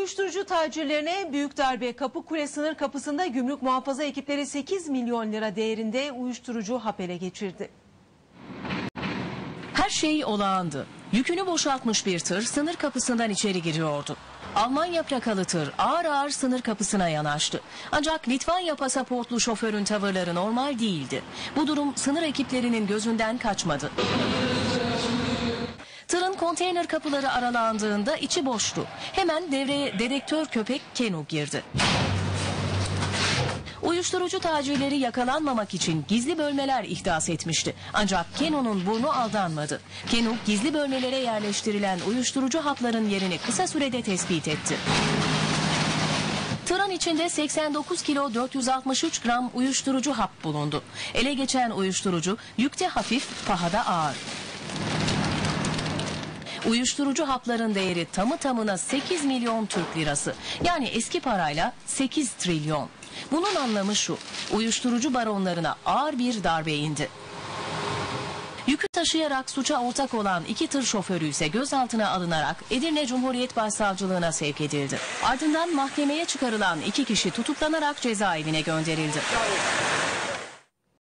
Uyuşturucu tacirlerine büyük darbe Kapıkule sınır kapısında gümrük muhafaza ekipleri 8 milyon lira değerinde uyuşturucu hap ele geçirdi. Her şey olağandı. Yükünü boşaltmış bir tır sınır kapısından içeri giriyordu. Almanya plakalı tır ağır ağır sınır kapısına yanaştı. Ancak Litvanya pasaportlu şoförün tavırları normal değildi. Bu durum sınır ekiplerinin gözünden kaçmadı. Konteyner kapıları aralandığında içi boştu. Hemen devreye dedektör köpek Kenu girdi. Uyuşturucu tacirleri yakalanmamak için gizli bölmeler ihdas etmişti. Ancak Kenu'nun burnu aldanmadı. Kenu gizli bölmelere yerleştirilen uyuşturucu hapların yerini kısa sürede tespit etti. Tırın içinde 89 kilo 463 gram uyuşturucu hap bulundu. Ele geçen uyuşturucu yükte hafif, pahada ağır. Uyuşturucu hapların değeri tamı tamına 8 milyon Türk lirası. Yani eski parayla 8 trilyon. Bunun anlamı şu. Uyuşturucu baronlarına ağır bir darbe indi. Yükü taşıyarak suça ortak olan iki tır şoförü ise gözaltına alınarak Edirne Cumhuriyet Başsavcılığına sevk edildi. Ardından mahkemeye çıkarılan iki kişi tutuklanarak cezaevine gönderildi.